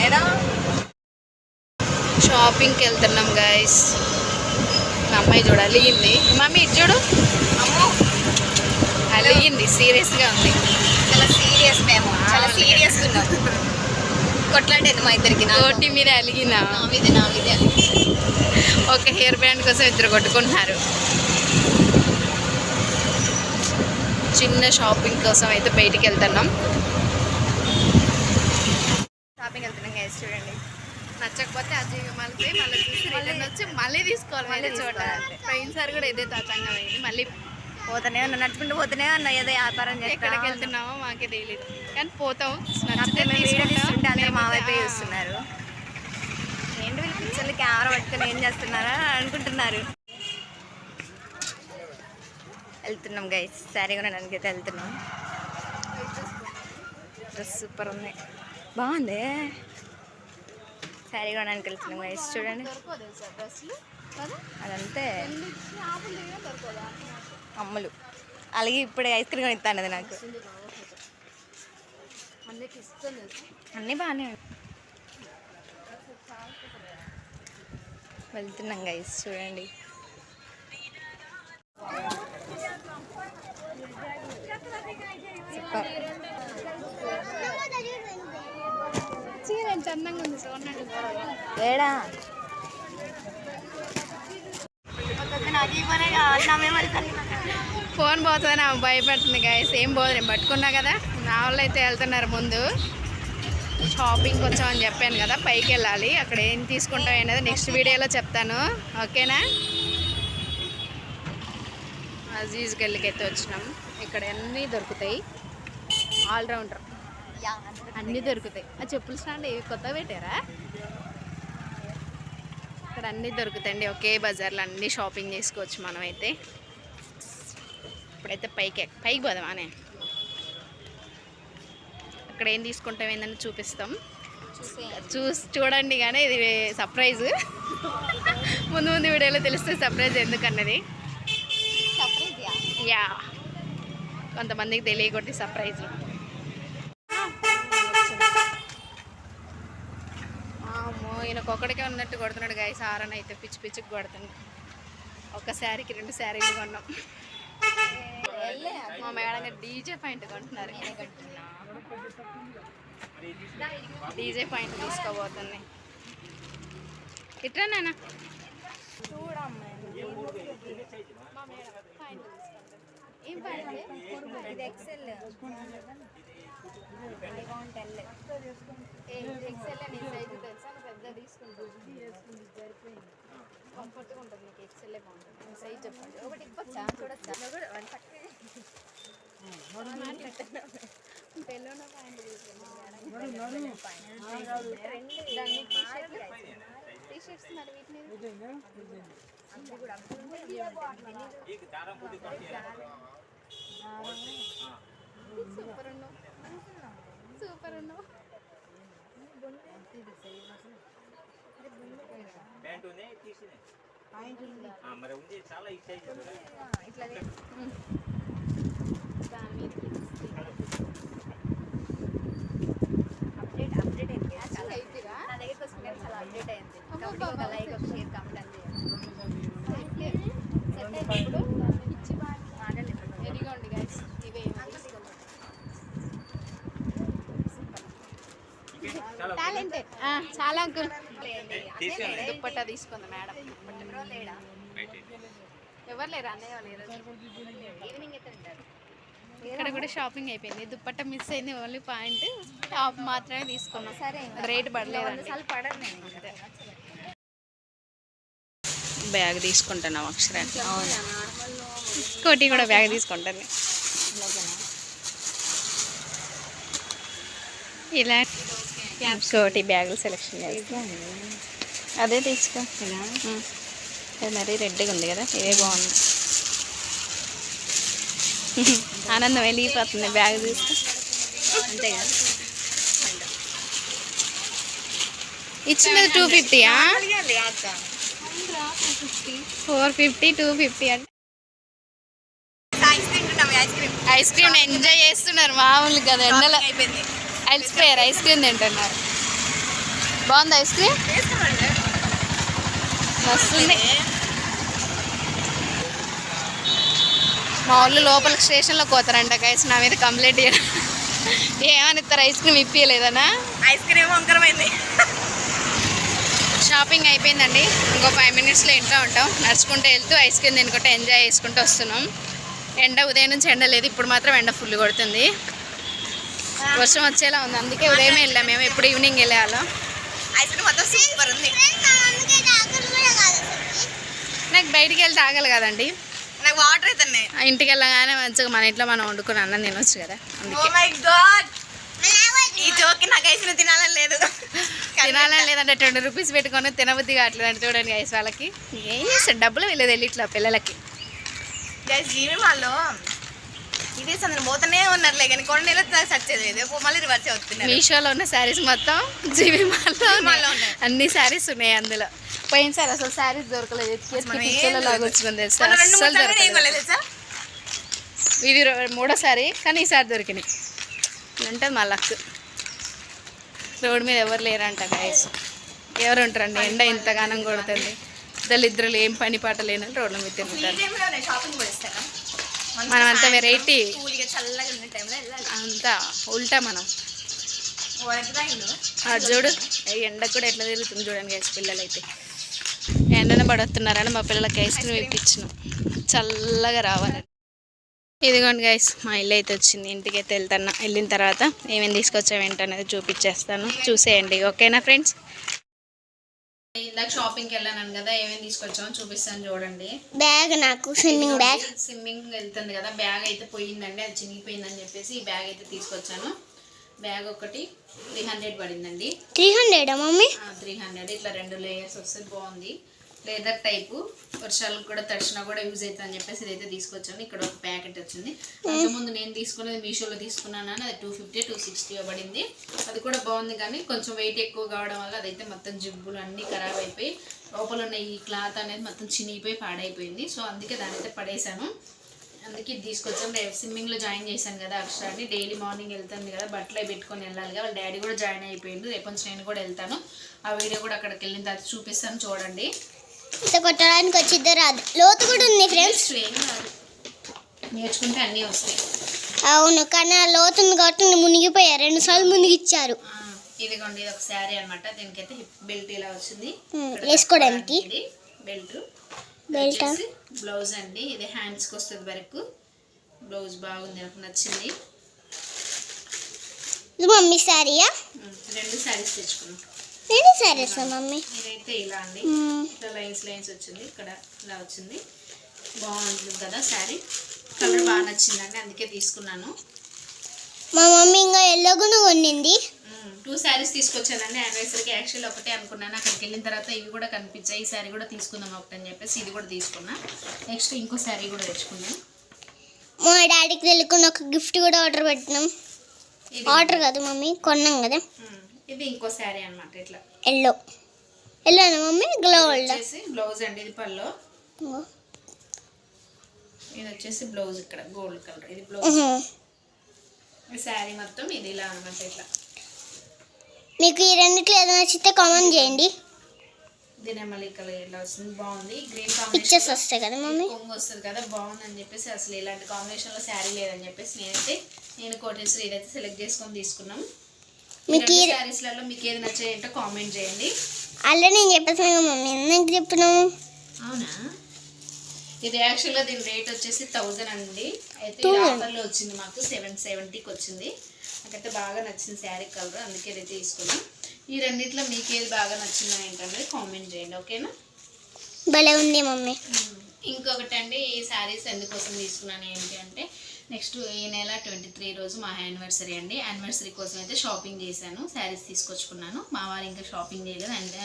నేనా షాపింగ్కి వెళ్తున్నాం గైస్ మా అమ్మాయి చూడు అలిగింది. మమ్మీ ఇటు చూడు. అలిగింది సీరియస్గా ఉంది. చాలా సీరియస్ మేము. చాలా. సీరియస్ ఉన్నాం. కొట్లాడేది మా ఇద్దరికి నా కోటి మీద అలిగిన? మీదే నా మీదే ఒక హెయిర్ బ్యాండ్ కోసం ఇద్దరు కొట్టుకుంటున్నారు. చిన్న షాపింగ్ కోసం అయితే బయటికి వెళ్తున్నాం షాపింగ్ వెళ్తున్నాం గైస్ చూడండి నచ్చకపోతే అజయ్ మళ్ళీ మళ్ళీ చూసి రిటర్న్ వచ్చి మళ్ళీ తీసుకోవాలి మళ్ళీ. ట్రైన్ సార్ కూడా ఇదే తతంగా అయింది మళ్ళీ పోతూనే ఉన్నా నడుచుకుంటూ పోతూనే ఉన్నా ఏదో వ్యాపారం ఎక్కడికి వెళ్తున్నామో మాకే తెలియదు కానీ పోతాం. కాకపోతే నచ్చితే మేము వీడియో తీసుకుంటాం. తీస్తుంటే అందరూ మా వైపే మేమైతే, ఆ, చూస్తున్నారు. ఏంటి వీళ్ళు పిక్చర్లు కెమెరా పట్టుకొని ఏం చేస్తున్నారా అనుకుంటున్నారు? వెళ్తున్నాం గైస్ శారీ కొనడానికి అయితే వెళ్తున్నాం. డ్రెస్ సూపర్ ఉంది బాగుంది? శారీ కొనడానికి వెళ్తున్నాం గైస్ చూడండి. అదంతే. అమ్ములు. అలాగే ఇప్పుడే ఐస్ క్రీమ్ కొనిస్తాను నాకు. అన్నీ బాగానే వెళ్తున్నాం గైస్ చూడండి. సూపర్ ఎంత అందంగా ఉంది చూడండి ఏడా? ఫోన్ పోతుందని ఆమె భయపడుతుంది గాయస్ ఏం పోదు నేను పట్టుకున్నా కదా. నా వాళ్ళు అయితే వెళ్తున్నారు ముందు. షాపింగ్కి వచ్చామని చెప్పాను కదా పైకి వెళ్ళాలి. అక్కడ ఏం తీసుకుంటాం అనేది నెక్స్ట్ వీడియోలో చెప్తాను. ఓకేనా? అజీజ్ గల్లికి అయితే వచ్చినాం. ఇక్కడ అన్నీ దొరుకుతాయి. ఆల్రౌండర్ అన్నీ దొరుకుతాయి. ఆ చెప్పులు స్టాండ్ ఇవి కొత్తగా పెట్టారా? ఇక్కడ అన్నీ దొరుకుతాయండి. ఒకే బజార్లో అన్నీ షాపింగ్ చేసుకోవచ్చు మనమైతే. ఇప్పుడైతే పైకి పైకి పోదాం అనే అక్కడ ఏం తీసుకుంటాం ఏందని చూపిస్తాం. చూసి చూడండి కానీ ఇది సర్ప్రైజ్. ముందు ముందు వీడియోలో తెలిస్తే సర్ప్రైజ్ ఎందుకన్నది. యా. కొంతమందికి తెలియకొట్టి సర్ప్రైజ్. అమ్మో ఈయనకొక్కడికే ఉన్నట్టు కొడుతున్నాడు గాయ సారని అయితే పిచ్చి పిచ్చికి కొడుతుంది ఒక శారీకి రెండు శారీలు కొన్నాం. మా మేడం డీజే పాయింట్ కొంటున్నారు. డీజే పాయింట్ తీసుకోబోతుంది. ఇట్రా నాన్న. మా ఏం పాయింట్ ఇది ఎక్సెల్ నువ్వు పెద్ద తీసుకుంటుంది కంఫర్ట్గా ఉంటుంది ఎక్సెల్లే బాగుంటుంది. సైజ్ చెప్పండి ఒకటి ఇవ్వచ్చా? చూడొచ్చా పెళ్ళున్న పాయింట్ తీసుకుంటాం దాన్ని టీ షర్ట్స్ మరి వీటిని సూపర్ ఉన్నావు సూపర్ ఉన్నావు ప్యాంట్ ఉంది? తీసినే. ఆ, మరి ఉంది. చాలా సైజ్ ఇట్లా దాని మీదకి అప్డేట్ అప్డేట్ అయింది చాలా అయితేరా నా దగ్గరికి వస్తుంది చాలా అప్డేట్ అయింది అబ్బో, కాబట్టి ఒక అబ్బో, లైక్ ఒక షేర్ కామెంట్ అని సెట్ అయినప్పుడు ఇచ్చి మాట్లాడి ఎదిగోండి గైస్ ఇవే తీసుకుందాం చాలా. దుప్పట్టా తీసుకుంది మేడం. ఎవరు లేరు? అన్నయ్య ఇక్కడ కూడా షాపింగ్ అయిపోయింది. దుప్పట్టా మిస్ అయింది ఓన్లీ పాయింట్. టాప్ మాత్రమే తీసుకున్నాం. సరే రేట్ ఇంకా. బ్యాగ్ తీసుకుంటున్నాం అక్షరాన్ని కోటి కూడా బ్యాగ్ తీసుకుంటాను ఇలా కోటి బ్యాగులు సెలెక్షన్ చేస్తాం. అదే తీసుకో. అది మరీ రెడ్గా ఉంది కదా? ఇదే బాగుంది. ఆనందం వెళ్ళిపోతుంది బ్యాగ్ తీసుకో. అంతే కదా? ఇచ్చినది టూ ఫిఫ్టీయా ఫోర్ ఫిఫ్టీ టూ ఫిఫ్టీ అంటే. ఐస్ క్రీమ్ ఎంజాయ్ చేస్తున్నారు మామూలు కదా ఎండలో అయిపోయింది. అలసిపోయారు ఐస్ క్రీమ్ తింటున్నారు. బాగుంది ఐస్ క్రీమ్? వస్తుంది మా వాళ్ళు లోపల స్టేషన్లో పోతారంట గైస్ నా మీద కంప్లైంట్ చేయడం ఏమనిస్తారు? ఐస్ క్రీమ్ ఇప్పియలేదనా? ఐస్ క్రీమ్ వంకరమైంది షాపింగ్ అయిపోయిందండి. ఇంకో ఫైవ్ మినిట్స్లో ఇంట్లో ఉంటాం. నడుచుకుంటూ వెళ్తూ ఐస్ క్రీమ్ తినుకుంటూ ఎంజాయ్ చేసుకుంటూ వస్తున్నాం. ఎండ ఉదయం నుంచి ఎండ లేదు ఇప్పుడు మాత్రం ఎండ ఫుల్ కొడుతుంది. వర్షం వచ్చేలా ఉంది. అందుకే ఉదయమే వెళ్ళాం. మేము ఎప్పుడు ఈవినింగ్ వెళ్ళేవాళ్ళం. ఐస్ క్రీమ్ మొత్తం సూపర్ ఉంది. నాకు బయటికి వెళ్తే ఆగలి కదండి. నాకు వాటర్ అవుతున్నాయి ఆ ఇంటికి వెళ్ళగానే మంచిగా మన ఇంట్లో మనం వండుకుని అన్నం తినొచ్చు కదా. గాడ్ ఈ జోకి నాకు ఐస్ క్రీమ్ తినాలని లేదు. తినాలని లేదంటే ట్వంటీ రూపీస్ పెట్టుకొని తినబుద్ధి కావట్లేదు అంటే చూడండి ఐస్ వాళ్ళకి. ఏం చేస్తారు? డబ్బులు వెళ్ళేది వెళ్ళి ఇట్లా పిల్లలకి. గైస్ జీవి వాళ్ళు ఇది సందరు పోతూనే ఉన్నారులే కానీ కొన్ని నెలలు సెర్చ్ చేయలేదు. మళ్ళీ రివర్స్ అవుతున్నారు మీషోలో ఉన్న శారీస్ మొత్తం జీవి మాల్లో. అన్ని శారీస్ ఉన్నాయి అందులో. పోయినసారి అసలు శారీస్ దొరకలేదు. వచ్చింది సార్లు దొరకలేదు. ఇది మూడోసారి కానీ ఈసారి దొరికినాయి. అంటే మా లక్. రోడ్డు మీద ఎవరు లేరంట గైస్ ఎవరు ఉంటారండి ఎండ ఇంతగానం కొడుతుంది. ఇద్దరు ఇద్దరు ఏం పని పాట లేనని రోడ్ల మీద తిరుగుతారు టైంలో నేను షాపింగ్ కూడా ఇస్తాను మనం అంతా వెళ్ళాలి. అంతా ఉల్టా మనం. అటు చూడు. ఎండ కూడా ఎట్లా తిరుగుతుంది చూడండి గైస్ పిల్లలు అయితే ఎండన పడుతున్నారని మా పిల్లలకి ఐస్ క్రీమ్ ఇప్పించిన. చల్లగా రావాలి. ఇదిగోండి గైస్ మా ఇల్లు అయితే వచ్చింది. ఇంటికి అయితే వెళ్తున్నా. వెళ్ళిన తర్వాత ఏమేమి తీసుకొచ్చావు ఏంటనేది చూపించేస్తాను. చూసేయండి. ఓకేనా ఫ్రెండ్స్ ఇందాక షాపింగ్కి వెళ్ళాను కదా ఏమేమి తీసుకొచ్చామో చూపిస్తాను చూడండి. బ్యాగ్ నాకు స్విమ్మింగ్ బ్యాగ్ స్విమ్మింగ్ వెళ్తుంది కదా బ్యాగ్ అయితే పోయిందండి అది చినిగిపోయిందని చెప్పేసి ఈ బ్యాగ్ అయితే తీసుకొచ్చాను. బ్యాగ్ ఒకటి త్రీ హండ్రెడ్ పడిందండి. త్రీ హండ్రెడా మమ్మీ? త్రీ హండ్రెడ్ ఇట్లా రెండు లేయర్స్ వస్తే బాగుంది. లేదర్ టైపు వర్షాలకు కూడా తడిచినా కూడా యూజ్ అవుతుంది అని చెప్పేసి ఇదైతే తీసుకొచ్చాను ఇక్కడ ఒక ప్యాకెట్ వచ్చింది. అంతకుముందు నేను తీసుకున్నది మీషోలో తీసుకున్నాను అని అది టూ ఫిఫ్టీ టూ సిక్స్టీ పడింది. అది కూడా బాగుంది కానీ కొంచెం వెయిట్ ఎక్కువ కావడం వల్ల అదైతే మొత్తం జిబ్బులు అన్నీ ఖరాబ్ అయిపోయి లోపల ఉన్న ఈ క్లాత్ అనేది మొత్తం చినిగిపోయి పాడైపోయింది. సో అందుకే దాని అయితే పడేశాను. అందుకే తీసుకొచ్చాను. రేపు స్విమ్మింగ్లో జాయిన్ చేశాను కదా అక్షరాన్ని. డైలీ మార్నింగ్ వెళ్తాను కదా బట్టలు పెట్టుకొని వెళ్ళాలి వాళ్ళ డాడీ కూడా జాయిన్ అయిపోయింది రేపు నుంచి నేను కూడా వెళ్తాను. ఆ వీడియో కూడా అక్కడికి వెళ్ళిన తర్వాత చూపిస్తాను చూడండి. ఇంత కొట్టడానికి వచ్చిద్దో రాదు. లోతు కూడా ఉంది ఫ్రెండ్స్ నేర్చుకుంటే అన్నీ వస్తాయి. అవును కానీ ఆ లోతు ఉంది కాబట్టి మునిగిపోయా. రెండు సార్లు మునిగిచ్చారు. ఇదిగోండి ఇది ఒక శారీ అనమాట దీనికైతే బెల్ట్ ఇలా వచ్చింది. వేసుకోవడానికి. బెల్ట్. బెల్ట్? బ్లౌజ్ అండి. ఇది హ్యాండ్స్కి వస్తుంది వరకు. బ్లౌజ్ బాగుంది నాకు నచ్చింది. ఇది మమ్మీ శారీయా? రెండు శారీస్ తెచ్చుకున్నాం. నేను శారీస్ మమ్మీ? ఇదైతే ఇలా అండి. ఇట్లా లైన్స్ లైన్స్ వచ్చింది. ఇక్కడ ఇలా వచ్చింది. బాగుంటుంది కదా శారీ. కలర్ బాగా నచ్చిందండి. అందుకే తీసుకున్నాను. మా మమ్మీ ఇంకా ఎల్లో కూడా కొన్నింది. టూ శారీస్ తీసుకొచ్చానండి. యానివర్సరీకి యాక్చువల్ ఒకటే అనుకున్నాను. అక్కడికి వెళ్ళిన తర్వాత ఇవి కూడా కనిపించాయి. ఈ శారీ కూడా తీసుకుందాం ఒకటి అని చెప్పేసి ఇది కూడా తీసుకున్నా. నెక్స్ట్ ఇంకో శారీ కూడా తెచ్చుకున్నాను మా డాడీకి తెలియకుండా ఒక గిఫ్ట్ కూడా ఆర్డర్ పెట్టినాం. ఆర్డర్ కాదు మమ్మీ కొన్నాం కదా. ఇది ఇంకో శారీ అన్నమాట ఇట్లా. ఎల్లో. ఎల్లోనా మమ్మీ? గోల్డ్ వచ్చేసి బ్లౌజ్ అండి ఇది పల్లో ఇది వచ్చేసి బ్లౌజ్ ఇక్కడ గోల్డ్ కలర్. ఇది బ్లౌజ్. ఈ శారీ మొత్తం ఇది ఇలా అనమాట ఇట్లా. మీకు ఈ రెండిట్లో ఏదో నచ్చితే కామెంట్ చేయండి. దినమల్లి కలర్ ఇట్లా వస్తుంది బాగుంది. గ్రీన్ పిక్చర్స్ వస్తాయి కదా మమ్మీ? కొంగు వస్తుంది కదా బాగుందని చెప్పేసి అసలు ఇలాంటి కాంబినేషన్లో శారీ లేదని చెప్పేసి నేనైతే నేను కోటేశ్వరి ఇదైతే సెలెక్ట్ చేసుకొని తీసుకున్నాం. మీకు ఈ శారీస్లలో మీకు ఏది నచ్చాయంటే కామెంట్ చేయండి. అలా నేను చెప్పేసాను మమ్మీ ఎందుకు చెప్పినాము అవునా? ఇది యాక్చువల్గా దీని రేట్ వచ్చేసి థౌజండ్ అండి. అయితే ఇది ఆఫర్లో వచ్చింది మాకు సెవెన్ సెవెంటీకి వచ్చింది. నాకైతే బాగా నచ్చింది శారీ కలర్ అందుకే ఇదైతే తీసుకున్నాం. ఈ రెండిట్లో మీకు ఏది బాగా నచ్చిందో ఏంటనేది కామెంట్ చేయండి ఓకేనా? భలే ఉంది మమ్మీ. ఇంకొకటి అండి ఈ శారీస్ ఎందుకోసం తీసుకున్నాను ఏంటి అంటే నెక్స్ట్ ఈ నెల ట్వంటీ త్రీ రోజు మా యానివర్సరీ అండి. యానివర్సరీ కోసం అయితే షాపింగ్ చేశాను. శారీస్ తీసుకొచ్చుకున్నాను. మా వారు ఇంకా షాపింగ్ చేయలేదు. అండ్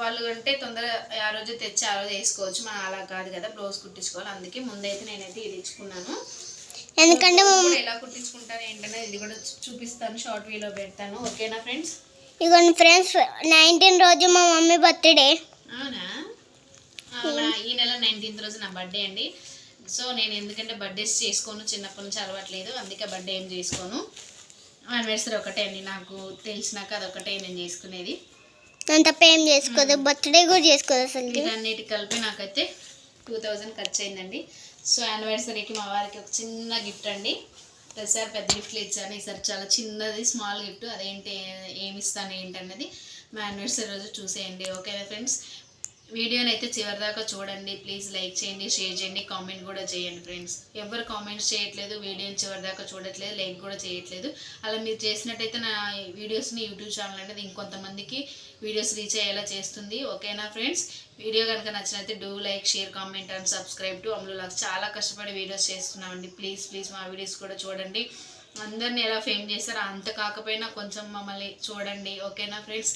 వాళ్ళు అంటే తొందర ఆ రోజు తెచ్చి ఆ రోజు వేసుకోవచ్చు. మనం అలా కాదు కదా. బ్లౌజ్ కుట్టించుకోవాలి. అందుకే ముందైతే నేనైతే ఇది ఇచ్చుకున్నాను. ఎందుకంటే ఎలా కుట్టించుకుంటాను ఏంటనేది ఇది కూడా చూపిస్తాను. షార్ట్ వీలో పెడతాను. ఓకేనా ఫ్రెండ్స్ ఇదిగోండి ఫ్రెండ్స్ నైన్టీన్ రోజు మా మమ్మీ బర్త్డే అవునా? అవునా ఈ నెల నైన్టీన్త్ రోజు నా బర్త్డే అండి. సో నేను ఎందుకంటే బర్త్డేస్ చేసుకోను చిన్నప్పటి నుంచి అలవాట్లేదు. అందుకే బర్త్డే ఏం చేసుకోను. యానివర్సరీ ఒకటే అండి. నాకు తెలిసినాక అదొకటే నేను చేసుకునేది. దాని తప్ప ఏం చేసుకోదు బర్త్డే కూడా చేసుకోదు అసలు. వీటన్నిటి కలిపి నాకైతే టూ థౌజండ్ ఖర్చు అయిందండి సో యానివర్సరీకి మా వారికి ఒక చిన్న గిఫ్ట్ అండి. ప్రతిసారి పెద్ద గిఫ్ట్లు ఇచ్చాను. ఈసారి చాలా చిన్నది స్మాల్ గిఫ్ట్ అదేంటి ఏమి ఇస్తాను ఏంటి అన్నది మా యానివర్సరీ రోజు చూసేయండి. ఓకేనా ఫ్రెండ్స్ వీడియోని అయితే చివరిదాకా చూడండి. ప్లీజ్ లైక్ చేయండి షేర్ చేయండి కామెంట్ కూడా చేయండి ఫ్రెండ్స్. ఎవరు కామెంట్స్ చేయట్లేదు వీడియోని చివరిదాకా చూడట్లేదు లైక్ కూడా చేయట్లేదు. అలా మీరు చేసినట్టయితే నా వీడియోస్ని యూట్యూబ్ ఛానల్ అనేది ఇంకొంతమందికి వీడియోస్ రీచ్ అయ్యేలా చేస్తుంది. ఓకేనా ఫ్రెండ్స్? వీడియో కనుక నచ్చినైతే do like share comment and subscribe to అమలు లాగా చాలా కష్టపడి వీడియోస్ చేస్తున్నామండి. ప్లీజ్ ప్లీజ్ మా వీడియోస్ కూడా చూడండి. అందరిని ఎలా ఫేమ్ చేస్తారో అంత కాకపోయినా కొంచెం మమ్మల్ని చూడండి. ఓకేనా ఫ్రెండ్స్?